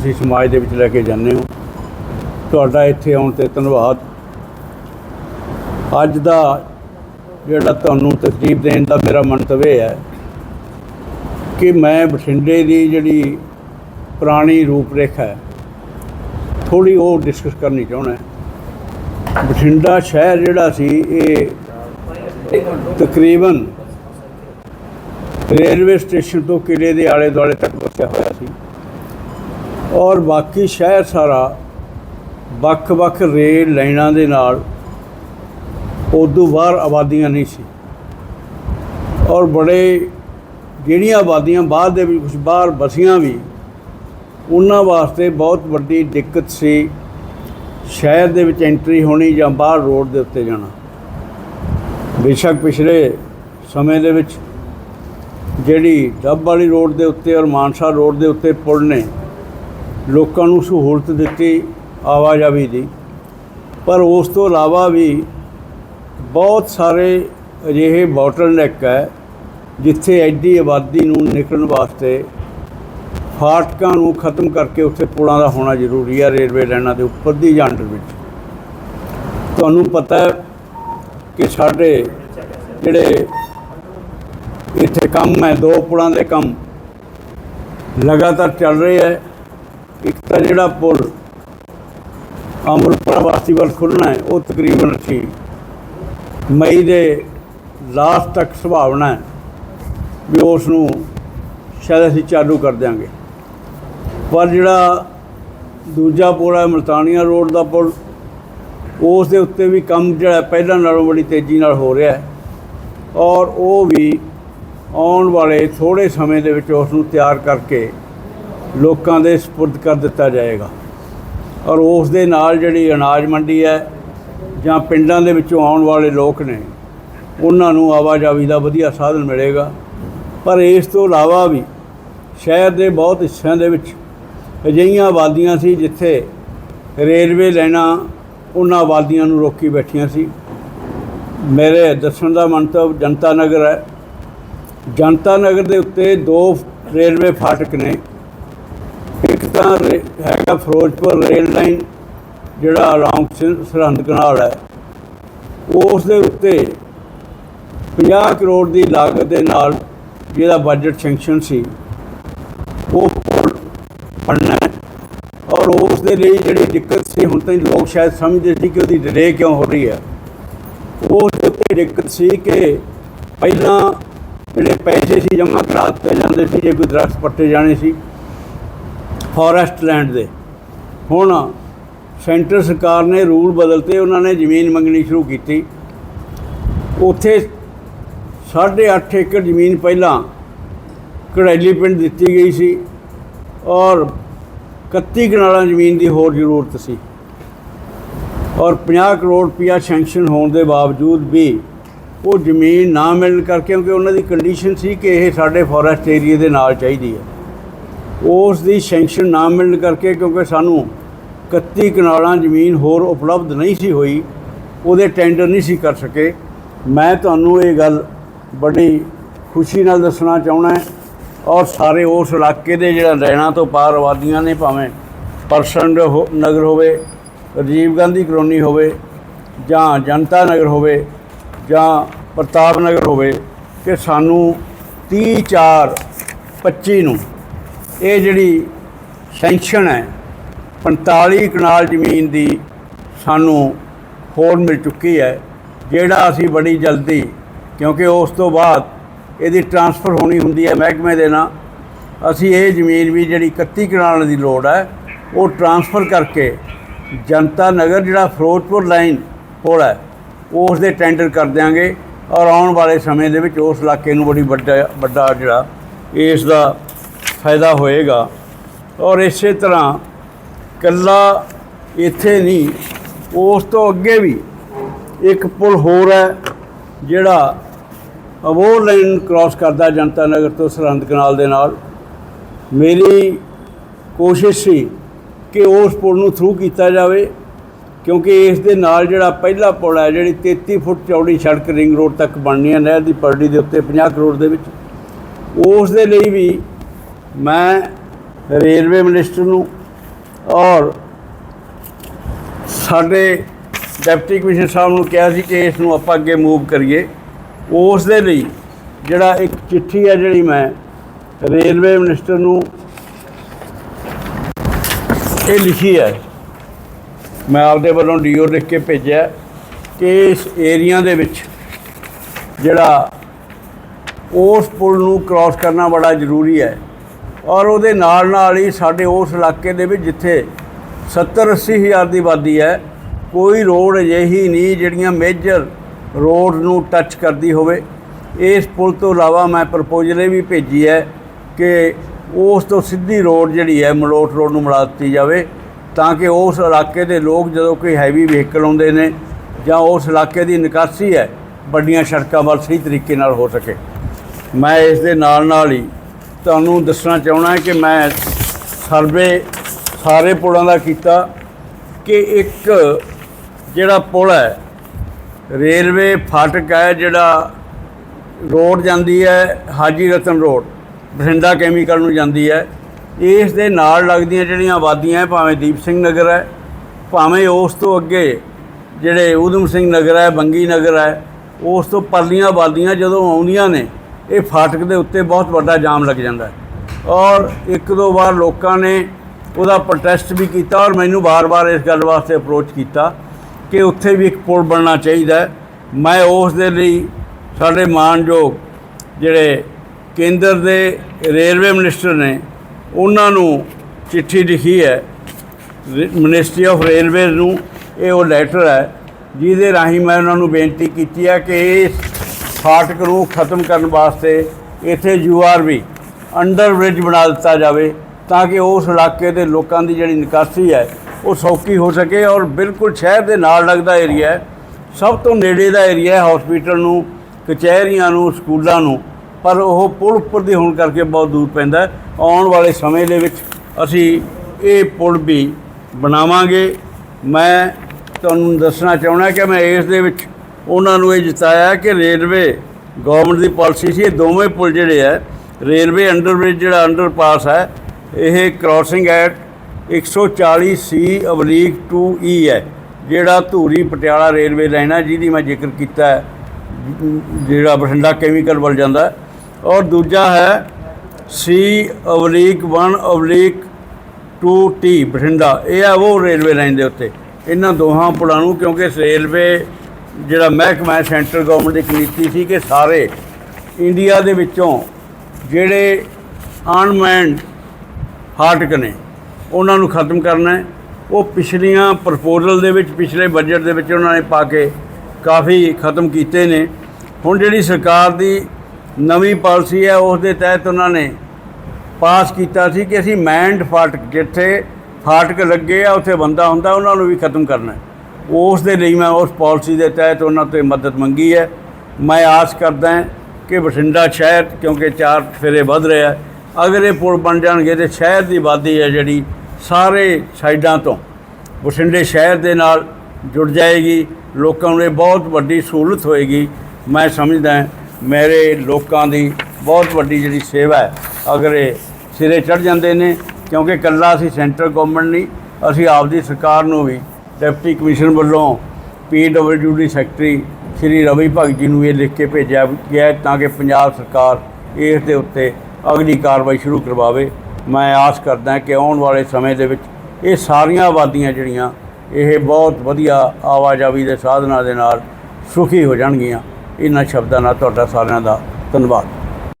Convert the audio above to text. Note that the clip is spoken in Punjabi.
ਤੁਸੀਂ ਸਮਾਜ ਦੇ ਵਿੱਚ ਲੈ ਕੇ ਜਾਂਦੇ ਹੋ। ਤੁਹਾਡਾ ਇੱਥੇ ਆਉਣ ਤੇ ਧੰਨਵਾਦ। ਅੱਜ ਦਾ ਜਿਹੜਾ ਤੁਹਾਨੂੰ ਤਕਲੀਫ ਦੇਣ ਦਾ ਮੇਰਾ ਮੰਤਵ ਇਹ ਹੈ ਕਿ ਮੈਂ ਬਠਿੰਡੇ ਦੀ ਜਿਹੜੀ ਪੁਰਾਣੀ ਰੂਪਰੇਖਾ ਹੈ ਥੋੜੀ ਉਹ ਡਿਸਕਸ ਕਰਨੀ ਚਾਹੁੰਦਾ ਬਠਿੰਡਾ ਸ਼ਹਿਰ ਜਿਹੜਾ ਸੀ, ਇਹ ਤਕਰੀਬਨ ਰੇਲਵੇ ਸਟੇਸ਼ਨ ਤੋਂ ਕਿਲੇ ਦੇ ਆਲੇ ਦੁਆਲੇ ਤੱਕ ਵਸਿਆ ਹੋਇਆ ਸੀ। ਔਰ ਬਾਕੀ ਸ਼ਹਿਰ ਸਾਰਾ ਵੱਖ-ਵੱਖ ਰੇਲ ਲਾਈਨਾਂ ਦੇ ਨਾਲ ਉਦੋਂ ਬਾਹਰ ਆਬਾਦੀਆਂ ਨਹੀਂ ਸੀ। ਔਰ ਬੜੇ ਜਿਹੜੀਆਂ ਆਬਾਦੀਆਂ ਬਾਅਦ ਦੇ ਵਿੱਚ ਕੁਝ ਬਾਹਰ ਬਸੀਆਂ ਵੀ ਉਹਨਾਂ ਵਾਸਤੇ ਬਹੁਤ ਵੱਡੀ ਦਿੱਕਤ ਸੀ ਸ਼ਹਿਰ ਦੇ ਵਿੱਚ ਐਂਟਰੀ ਹੋਣੀ ਜਾਂ ਬਾਹਰ ਰੋਡ ਦੇ ਉੱਤੇ ਜਾਣਾ। ਬੇਸ਼ੱਕ ਪਿਛਲੇ ਸਮੇਂ ਦੇ ਵਿੱਚ ਜਿਹੜੀ ਡੱਬ ਵਾਲੀ ਰੋਡ ਦੇ ਉੱਤੇ ਔਰ ਮਾਨਸਾ ਰੋਡ ਦੇ ਉੱਤੇ ਪੁਲ ਨੇ ਲੋਕਾਂ ਨੂੰ ਸਹੂਲਤ ਦਿੱਤੀ ਆਵਾਜਾਈ ਦੀ। ਪਰ ਉਸ ਤੋਂ ਇਲਾਵਾ ਵੀ ਬਹੁਤ ਸਾਰੇ ਅਜਿਹੇ ਬੋਟਲਨੈਕ ਹੈ ਜਿੱਥੇ ਐਡੀ ਆਬਾਦੀ ਨੂੰ ਨਿਕਲਣ ਵਾਸਤੇ ਫਾਟਕਾਂ ਨੂੰ ਖਤਮ ਕਰਕੇ ਉੱਥੇ ਪੁਲਾਂ ਦਾ ਹੋਣਾ ਜ਼ਰੂਰੀ ਹੈ ਰੇਲਵੇ ਲਾਈਨਾਂ ਦੇ ਉੱਪਰ ਦੀ ਜਾਂ ਵਿੱਚ। ਤੁਹਾਨੂੰ ਪਤਾ ਹੈ ਕਿ ਸਾਡੇ ਜਿਹੜੇ ਇੱਥੇ ਕੰਮ ਹੈ, ਦੋ ਪੁਲਾਂ ਦੇ ਕੰਮ ਲਗਾਤਾਰ ਚੱਲ ਰਹੇ ਹੈ। ਇੱਕ ਤਾਂ ਜਿਹੜਾ ਪੁਲ ਅਮਰਪੁਰਾ ਵਾਸੀ ਵੱਲ ਖੁੱਲ੍ਹਣਾ ਹੈ, ਉਹ ਤਕਰੀਬਨ ਅਸੀਂ ਮਈ ਦੇ ਲਾਸਟ ਤੱਕ ਸੰਭਾਵਨਾ ਹੈ ਵੀ ਉਸ ਨੂੰ ਸ਼ਾਇਦ ਅਸੀਂ ਚਾਲੂ ਕਰ ਦਿਆਂਗੇ। ਪਰ ਜਿਹੜਾ ਦੂਜਾ ਪੁਲ ਹੈ ਮਲਤਾਨੀਆ ਰੋਡ ਦਾ ਪੁਲ, ਉਸ ਦੇ ਉੱਤੇ ਵੀ ਕੰਮ ਜਿਹੜਾ ਪਹਿਲਾਂ ਨਾਲੋਂ ਬੜੀ ਤੇਜ਼ੀ ਨਾਲ ਹੋ ਰਿਹਾ ਹੈ ਔਰ ਉਹ ਵੀ ਆਉਣ ਵਾਲੇ ਥੋੜੇ ਸਮੇਂ ਦੇ ਵਿੱਚ ਉਸ ਨੂੰ ਤਿਆਰ ਕਰਕੇ ਲੋਕਾਂ ਦੇ ਸਪੁਰਦ ਕਰ ਦਿੱਤਾ ਜਾਏਗਾ। ਔਰ ਉਸ ਦੇ ਨਾਲ ਜਿਹੜੀ ਅਨਾਜ ਮੰਡੀ ਹੈ ਜਾਂ ਪਿੰਡਾਂ ਦੇ ਵਿੱਚੋਂ ਆਉਣ ਵਾਲੇ ਲੋਕ ਨੇ, ਉਹਨਾਂ ਨੂੰ ਆਵਾਜਾਈ ਦਾ ਵਧੀਆ ਸਾਧਨ ਮਿਲੇਗਾ। ਪਰ ਇਸ ਤੋਂ ਇਲਾਵਾ ਵੀ ਸ਼ਹਿਰ ਦੇ ਬਹੁਤ ਹਿੱਸਿਆਂ ਦੇ ਵਿੱਚ ਅਜਿਹੀਆਂ ਆਬਾਦੀਆਂ ਸੀ ਜਿੱਥੇ ਰੇਲਵੇ ਲਾਈਨਾਂ ਉਹਨਾਂ ਆਬਾਦੀਆਂ ਨੂੰ ਰੋਕੀ ਬੈਠੀਆਂ ਸੀ। ਮੇਰੇ ਦੱਸਣ ਦਾ ਮੰਤਵ ਜਨਤਾ ਨਗਰ ਹੈ। ਜਨਤਾ ਨਗਰ ਦੇ ਉੱਤੇ ਦੋ ਰੇਲਵੇ ਫਾਟਕ ਨੇ। ਤਾਂ ਰੇ- ਹੈਗਾ ਫਿਰੋਜ਼ਪੁਰ ਰੇਲ ਲਾਈਨ ਜਿਹੜਾ ਅਲੌਂਗ ਸਰਹੰਦ ਕਨਾਲ ਹੈ। ਉਸ ਦੇ ਉੱਤੇ 50 ਕਰੋੜ ਦੀ ਲਾਗਤ ਦੇ ਨਾਲ ਜਿਹਦਾ ਬਜਟ ਸੈਂਕਸ਼ਨ ਸੀ, ਉਹ ਪੁਲ ਬਣਨਾ ਔਰ ਉਸ ਦੇ ਲਈ ਜਿਹੜੀ ਦਿੱਕਤ ਸੀ, ਹੁਣ ਤਾਂ ਲੋਕ ਸ਼ਾਇਦ ਸਮਝਦੇ ਸੀ ਕਿ ਉਹਦੀ ਡਿਲੇ ਕਿਉਂ ਹੋ ਰਹੀ ਹੈ। ਉਸ ਦੇ ਉੱਤੇ ਦਿੱਕਤ ਸੀ ਕਿ ਪਹਿਲਾਂ ਜਿਹੜੇ ਪੈਸੇ ਸੀ, ਜਮ੍ਹਾਂ ਕਰਾ ਦਿੱਤੇ ਜਾਂਦੇ ਸੀ, ਜੇ ਕੋਈ ਦਰਖਤ ਪੱਟੇ ਜਾਣੇ ਸੀ ਫੋਰੈਸਟ ਲੈਂਡ ਦੇ। ਹੁਣ ਸੈਂਟਰ ਸਰਕਾਰ ਨੇ ਰੂਲ ਬਦਲਤੇ, ਉਹਨਾਂ ਨੇ ਜ਼ਮੀਨ ਮੰਗਣੀ ਸ਼ੁਰੂ ਕੀਤੀ। ਉੱਥੇ 8.5 ਏਕੜ ਜ਼ਮੀਨ ਪਹਿਲਾਂ ਕੜੈਲੀ ਪਿੰਡ ਦਿੱਤੀ ਗਈ ਸੀ ਔਰ 31 ਕਨਾਲਾਂ ਜ਼ਮੀਨ ਦੀ ਹੋਰ ਜ਼ਰੂਰਤ ਸੀ। ਔਰ 50 ਕਰੋੜ ਰੁਪਇਆ ਸੈਂਕਸ਼ਨ ਹੋਣ ਦੇ ਬਾਵਜੂਦ ਵੀ ਉਹ ਜ਼ਮੀਨ ਨਾ ਮਿਲਣ ਕਰਕੇ, ਕਿਉਂਕਿ ਉਹਨਾਂ ਦੀ ਕੰਡੀਸ਼ਨ ਸੀ ਕਿ ਇਹ ਸਾਡੇ ਫੋਰੈਸਟ ਏਰੀਆ ਦੇ ਨਾਲ ਚਾਹੀਦੀ ਹੈ। ਉਸ ਦੀ ਸੈਂਕਸ਼ਨ ਨਾ ਮਿਲਣ ਕਰਕੇ ਕਿਉਂਕਿ ਸਾਨੂੰ 31 ਕਨਾਲਾਂ ਜ਼ਮੀਨ ਹੋਰ ਉਪਲਬਧ ਨਹੀਂ ਸੀ ਹੋਈ, ਉਹਦੇ ਟੈਂਡਰ ਨਹੀਂ ਸੀ ਕਰ ਸਕੇ। ਮੈਂ ਤੁਹਾਨੂੰ ਇਹ ਗੱਲ ਬੜੀ ਖੁਸ਼ੀ ਨਾਲ ਦੱਸਣਾ ਚਾਹੁੰਦਾ ਔਰ ਸਾਰੇ ਉਸ ਇਲਾਕੇ ਦੇ ਜਿਹੜਾ ਰਹਿਣਾ ਤੋਂ ਪਾਰ ਆਬਾਦੀਆਂ ਨੇ, ਭਾਵੇਂ ਪਰਸਨ ਨਗਰ ਹੋਵੇ, ਰਾਜੀਵ ਗਾਂਧੀ ਕਲੋਨੀ ਹੋਵੇ, ਜਾਂ ਜਨਤਾ ਨਗਰ ਹੋਵੇ, ਜਾਂ ਪ੍ਰਤਾਪ ਨਗਰ ਹੋਵੇ, ਕਿ ਸਾਨੂੰ 30 4 25 ਨੂੰ ਇਹ ਜਿਹੜੀ ਸੈਂਕਸ਼ਨ ਹੈ 45 ਕਨਾਲ ਜ਼ਮੀਨ ਦੀ ਸਾਨੂੰ ਹੋਰ ਮਿਲ ਚੁੱਕੀ ਹੈ, ਜਿਹੜਾ ਅਸੀਂ ਬੜੀ ਜਲਦੀ, ਕਿਉਂਕਿ ਉਸ ਤੋਂ ਬਾਅਦ ਇਹਦੀ ਟਰਾਂਸਫਰ ਹੋਣੀ ਹੁੰਦੀ ਹੈ ਮਹਿਕਮੇ ਦੇ ਨਾਲ ਅਸੀਂ ਇਹ ਜ਼ਮੀਨ ਵੀ ਜਿਹੜੀ 31 ਕਨਾਲ ਦੀ ਲੋੜ ਹੈ, ਉਹ ਟਰਾਂਸਫਰ ਕਰਕੇ ਜਨਤਾ ਨਗਰ ਜਿਹੜਾ ਫਿਰੋਜ਼ਪੁਰ ਲਾਈਨ ਪੁਲ ਹੈ, ਉਸ ਦੇ ਟੈਂਡਰ ਕਰ ਦਿਆਂਗੇ ਔਰ ਆਉਣ ਵਾਲੇ ਸਮੇਂ ਦੇ ਵਿੱਚ ਉਸ ਇਲਾਕੇ ਨੂੰ ਬੜੀ ਵੱਡਾ ਵੱਡਾ ਜਿਹੜਾ ਇਸ ਦਾ ਫਾਇਦਾ ਹੋਏਗਾ। ਔਰ ਇਸੇ ਤਰ੍ਹਾਂ ਕੱਲਾ ਇੱਥੇ ਨਹੀਂ, ਉਸ ਤੋਂ ਅੱਗੇ ਵੀ ਇੱਕ ਪੁਲ ਹੋਰ ਹੈ, ਜਿਹੜਾ ਅਬੋਰ ਲਾਈਨ ਕ੍ਰਾਸ ਕਰਦਾ ਜਨਤਾ ਨਗਰ ਤੋਂ ਸਰਹੰਦ ਕਨਾਲ ਦੇ ਨਾਲ। ਮੇਰੀ ਕੋਸ਼ਿਸ਼ ਸੀ ਕਿ ਉਸ ਪੁਲ ਨੂੰ ਥਰੂ ਕੀਤਾ ਜਾਵੇ, ਕਿਉਂਕਿ ਇਸ ਦੇ ਨਾਲ ਜਿਹੜਾ ਪਹਿਲਾ ਪੁਲ ਹੈ, ਜਿਹੜੀ 33 ਫੁੱਟ ਚੌੜੀ ਸੜਕ ਰਿੰਗ ਰੋਡ ਤੱਕ ਬਣਨੀ ਹੈ, ਨਹਿਰ ਦੀ ਪਰੜੀ ਦੇ ਉੱਤੇ 50 ਕਰੋੜ ਦੇ ਵਿੱਚ। ਉਸ ਦੇ ਲਈ ਵੀ ਮੈਂ ਰੇਲਵੇ ਮਿਨਿਸਟਰ ਨੂੰ ਔਰ ਸਾਡੇ ਡਿਪਟੀ ਕਮਿਸ਼ਨਰ ਸਾਹਿਬ ਨੂੰ ਕਿਹਾ ਸੀ ਕਿ ਇਸ ਨੂੰ ਆਪਾਂ ਅੱਗੇ ਮੂਵ ਕਰੀਏ। ਉਸ ਦੇ ਲਈ ਜਿਹੜਾ ਇੱਕ ਚਿੱਠੀ ਹੈ ਜਿਹੜੀ ਮੈਂ ਰੇਲਵੇ ਮਿਨਿਸਟਰ ਨੂੰ ਇਹ ਲਿਖੀ ਹੈ। ਮੈਂ ਆਪਦੇ ਵੱਲੋਂ ਡੀਓ ਲਿਖ ਕੇ ਭੇਜਿਆ ਕਿ ਇਸ ਏਰੀਆ ਦੇ ਵਿੱਚ ਜਿਹੜਾ ਉਸ ਪੁਲ ਨੂੰ ਕ੍ਰਾਸ ਕਰਨਾ ਬੜਾ ਜ਼ਰੂਰੀ ਹੈ। ਔਰ ਉਹਦੇ ਨਾਲ ਨਾਲ ਹੀ ਸਾਡੇ ਉਸ ਇਲਾਕੇ ਦੇ ਵਿੱਚ ਜਿੱਥੇ 70 80 ਹਜ਼ਾਰ ਦੀ ਆਬਾਦੀ ਹੈ, ਕੋਈ ਰੋਡ ਅਜਿਹੀ ਨਹੀਂ ਜਿਹੜੀਆਂ ਮੇਜਰ ਰੋਡ ਨੂੰ ਟੱਚ ਕਰਦੀ ਹੋਵੇ। ਇਸ ਪੁਲ ਤੋਂ ਇਲਾਵਾ ਮੈਂ ਪ੍ਰਪੋਜ਼ਲ ਇਹ ਵੀ ਭੇਜੀ ਹੈ ਕਿ ਉਸ ਤੋਂ ਸਿੱਧੀ ਰੋਡ ਜਿਹੜੀ ਹੈ, ਮਲੋਟ ਰੋਡ ਨੂੰ ਮਿਲਾ ਦਿੱਤੀ ਜਾਵੇ ਤਾਂ ਕਿ ਉਸ ਇਲਾਕੇ ਦੇ ਲੋਕ ਜਦੋਂ ਕੋਈ ਹੈਵੀ ਵਹੀਕਲ ਆਉਂਦੇ ਨੇ ਜਾਂ ਉਸ ਇਲਾਕੇ ਦੀ ਨਿਕਾਸੀ ਹੈ, ਵੱਡੀਆਂ ਸੜਕਾਂ ਵੱਲ ਸਹੀ ਤਰੀਕੇ ਨਾਲ ਹੋ ਸਕੇ। ਮੈਂ ਇਸ ਦੇ ਨਾਲ ਨਾਲ ਹੀ ਤੁਹਾਨੂੰ ਦੱਸਣਾ ਚਾਹਣਾ ਕਿ ਮੈਂ ਸਰਵੇ ਸਾਰੇ ਪੁਲਾਂ ਦਾ ਕੀਤਾ ਕਿ ਇੱਕ ਜਿਹੜਾ ਪੁਲ ਹੈ ਰੇਲਵੇ ਫਾਟਕ ਹੈ ਜਿਹੜਾ ਰੋਡ ਜਾਂਦੀ ਹੈ ਹਾਜੀ ਰਤਨ ਰੋਡ ਬਠਿੰਡਾ ਕੈਮੀਕਲ ਨੂੰ ਜਾਂਦੀ ਹੈ। ਇਸ ਦੇ ਨਾਲ ਲੱਗਦੀਆਂ ਜਿਹੜੀਆਂ ਆਬਾਦੀਆਂ ਹੈ, ਭਾਵੇਂ ਦੀਪ ਸਿੰਘ ਨਗਰ ਹੈ ਭਾਵੇਂ ਉਸ ਤੋਂ ਅੱਗੇ ਜਿਹੜੇ ਊਧਮ ਸਿੰਘ ਨਗਰ ਹੈ ਬੰਗੀ ਨਗਰ ਹੈ ਉਸ ਤੋਂ ਪਰਲੀਆਂ ਆਬਾਦੀਆਂ ਜਦੋਂ ਆਉਂਦੀਆਂ ਨੇ ਇਹ ਫਾਟਕ ਦੇ ਉੱਤੇ ਬਹੁਤ ਵੱਡਾ ਜਾਮ ਲੱਗ ਜਾਂਦਾ ਹੈ। ਔਰ ਇੱਕ ਦੋ ਵਾਰ ਲੋਕਾਂ ਨੇ ਉਹਦਾ ਪ੍ਰੋਟੈਸਟ ਵੀ ਕੀਤਾ ਔਰ ਮੈਨੂੰ ਬਾਰ-ਬਾਰ ਇਸ ਗੱਲ ਵਾਸਤੇ ਅਪਰੋਚ ਕੀਤਾ ਕਿ ਉੱਥੇ ਵੀ ਇੱਕ ਪੁਲ ਬਣਨਾ ਚਾਹੀਦਾ ਮੈਂ ਉਸ ਦੇ ਲਈ ਸਾਡੇ ਮਾਨਯੋਗ ਜਿਹੜੇ ਕੇਂਦਰ ਦੇ ਰੇਲਵੇ ਮਿਨਿਸਟਰ ਨੇ, ਉਹਨਾਂ ਨੂੰ ਚਿੱਠੀ ਲਿਖੀ ਹੈ। ਮਿਨਿਸਟਰੀ ਆਫ ਰੇਲਵੇਜ਼ ਨੂੰ ਇਹ ਉਹ ਲੈਟਰ ਹੈ, ਜਿਹਦੇ ਰਾਹੀਂ ਮੈਂ ਉਹਨਾਂ ਨੂੰ ਬੇਨਤੀ ਕੀਤੀ ਹੈ ਕਿ ਇਸ ਫਾਟਕ ਨੂੰ ਖਤਮ ਕਰਨ ਵਾਸਤੇ ਇੱਥੇ ਯੂਆਰਬੀ ਅੰਡਰ ਬ੍ਰਿਜ ਬਣਾ ਦਿੱਤਾ ਜਾਵੇ ਤਾਂ ਕਿ ਉਸ ਇਲਾਕੇ ਦੇ ਲੋਕਾਂ ਦੀ ਜਿਹੜੀ ਨਿਕਾਸੀ ਹੈ, ਉਹ ਸੌਖੀ ਹੋ ਸਕੇ ਔਰ ਬਿਲਕੁਲ ਸ਼ਹਿਰ ਦੇ ਨਾਲ ਲੱਗਦਾ ਏਰੀਆ ਹੈ, ਸਭ ਤੋਂ ਨੇੜੇ ਦਾ ਏਰੀਆ ਹੈ ਹਸਪੀਟਲ ਨੂੰ, ਕਚਹਿਰੀਆਂ ਨੂੰ, ਸਕੂਲਾਂ ਨੂੰ, ਪਰ ਉਹ ਪੁਲ ਉੱਪਰ ਦੀ ਹੋਣ ਕਰਕੇ ਬਹੁਤ ਦੂਰ ਪੈਂਦਾ ਆਉਣ ਵਾਲੇ ਸਮੇਂ ਦੇ ਵਿੱਚ ਅਸੀਂ ਇਹ ਪੁਲ ਵੀ ਬਣਾਵਾਂਗੇ। ਮੈਂ ਤੁਹਾਨੂੰ ਦੱਸਣਾ ਚਾਹੁੰਦਾ ਕਿ ਮੈਂ ਇਸ ਦੇ ਵਿੱਚ ਉਹਨਾਂ ਨੂੰ ਇਹ ਜਿਤਾਇਆ ਕਿ ਰੇਲਵੇ ਗਵਰਨਮੈਂਟ ਦੀ ਪਾਲਿਸੀ ਸੀ। ਇਹ ਦੋਵੇਂ ਪੁਲ ਜਿਹੜੇ ਹੈ ਰੇਲਵੇ ਅੰਡਰਬ੍ਰਿਜ ਜਿਹੜਾ ਅੰਡਰਪਾਸ ਹੈ, ਇਹ ਕ੍ਰਾਸਿੰਗ ਐਟ 140 ਸੀ ਅਬਲੀਕ 2 ਈ ਹੈ, ਜਿਹੜਾ ਧੂਰੀ ਪਟਿਆਲਾ ਰੇਲਵੇ ਲਾਈਨ ਹੈ ਜਿਹਦੀ ਮੈਂ ਜ਼ਿਕਰ ਕੀਤਾ ਜਿਹੜਾ ਬਠਿੰਡਾ ਕੈਮੀਕਲ ਵੱਲ ਜਾਂਦਾ ਔਰ ਦੂਜਾ ਹੈ C oblique 1 oblique 2 T Bathinda. ਇਹ ਹੈ ਉਹ ਰੇਲਵੇ ਲਾਈਨ ਦੇ ਉੱਤੇ। ਇਹਨਾਂ ਦੋਹਾਂ ਪੁਲਾਂ ਨੂੰ, ਕਿਉਂਕਿ ਰੇਲਵੇ ਜਿਹੜਾ ਮਹਿਕਮਾ ਹੈ, ਸੈਂਟਰ ਗਵਰਨਮੈਂਟ ਦੀ ਇੱਕ ਨੀਤੀ ਸੀ ਕਿ ਸਾਰੇ ਇੰਡੀਆ ਦੇ ਵਿੱਚੋਂ ਜਿਹੜੇ ਅਨਮੈਂਡ ਫਾਟਕ ਨੇ, ਉਹਨਾਂ ਨੂੰ ਖਤਮ ਕਰਨਾ ਹੈ। ਉਹ ਪਿਛਲੀਆਂ ਪ੍ਰਪੋਜ਼ਲ ਦੇ ਵਿੱਚ, ਪਿਛਲੇ ਬਜਟ ਦੇ ਵਿੱਚ ਉਹਨਾਂ ਨੇ ਪਾ ਕੇ ਕਾਫੀ ਖਤਮ ਕੀਤੇ ਨੇ। ਹੁਣ ਜਿਹੜੀ ਸਰਕਾਰ ਦੀ ਨਵੀਂ ਪਾਲਿਸੀ ਹੈ, ਉਸ ਦੇ ਤਹਿਤ ਉਹਨਾਂ ਨੇ ਪਾਸ ਕੀਤਾ ਸੀ ਕਿ ਅਸੀਂ ਮੈਂਡ ਫਾਟਕ, ਜਿੱਥੇ ਫਾਟਕ ਲੱਗੇ ਆ, ਉੱਥੇ ਬੰਦਾ ਹੁੰਦਾ, ਉਹਨਾਂ ਨੂੰ ਵੀ ਖਤਮ ਕਰਨਾ ਹੈ। ਉਸ ਦੇ ਲਈ ਮੈਂ ਉਸ ਪਾਲਿਸੀ ਦੇ ਤਹਿਤ ਉਹਨਾਂ ਤੋਂ ਮਦਦ ਮੰਗੀ ਹੈ। ਮੈਂ ਆਸ ਕਰਦਾ ਹਾਂ ਕਿ ਬਠਿੰਡਾ ਸ਼ਹਿਰ, ਕਿਉਂਕਿ ਚਾਰ ਫੇਰੇ ਵੱਧ ਰਿਹਾ ਅਗਰ ਇਹ ਪੁਲ ਬਣ ਜਾਣਗੇ ਤੇ ਸ਼ਹਿਰ ਦੀ ਆਬਾਦੀ ਹੈ ਜਿਹੜੀ ਸਾਰੇ ਸਾਈਡਾਂ ਤੋਂ ਬਠਿੰਡੇ ਸ਼ਹਿਰ ਦੇ ਨਾਲ ਜੁੜ ਜਾਏਗੀ। ਲੋਕਾਂ ਨੂੰ ਇਹ ਬਹੁਤ ਵੱਡੀ ਸਹੂਲਤ ਹੋਏਗੀ। ਮੈਂ ਸਮਝਦਾ ਮੇਰੇ ਲੋਕਾਂ ਦੀ ਬਹੁਤ ਵੱਡੀ ਜਿਹੜੀ ਸੇਵਾ ਹੈ, ਅਗਰ ਇਹ ਸਿਰੇ ਚੜ ਜਾਂਦੇ ਨੇ, ਕਿਉਂਕਿ ਇਕੱਲਾ ਅਸੀਂ ਸੈਂਟਰ ਗਵਰਨਮੈਂਟ ਨਹੀਂ, ਅਸੀਂ ਆਪਦੀ ਸਰਕਾਰ ਨੂੰ ਵੀ ਡਿਪਟੀ ਕਮਿਸ਼ਨ ਵੱਲੋਂ ਪੀਡਬਲਯੂ ਦੀ ਸੈਕਟਰੀ ਸ਼੍ਰੀ ਰਵੀ ਭਗਤ ਜੀ ਨੂੰ ਇਹ ਲਿਖ ਕੇ ਭੇਜਿਆ ਗਿਆ ਤਾਂ ਕਿ ਪੰਜਾਬ ਸਰਕਾਰ ਇਸ ਦੇ ਉੱਤੇ ਅਗਲੀ ਕਾਰਵਾਈ ਸ਼ੁਰੂ ਕਰਵਾਵੇ। ਮੈਂ ਆਸ ਕਰਦਾ ਕਿ ਆਉਣ ਵਾਲੇ ਸਮੇਂ ਦੇ ਵਿੱਚ ਇਹ ਸਾਰੀਆਂ ਆਬਾਦੀਆਂ ਜਿਹੜੀਆਂ, ਇਹ ਬਹੁਤ ਵਧੀਆ ਆਵਾਜਾਈ ਦੇ ਸਾਧਨਾਂ ਦੇ ਨਾਲ ਸੁਖੀ ਹੋ ਜਾਣਗੀਆਂ। ਇਹਨਾਂ ਸ਼ਬਦਾਂ ਨਾਲ ਤੁਹਾਡਾ ਸਾਰਿਆਂ ਦਾ ਧੰਨਵਾਦ।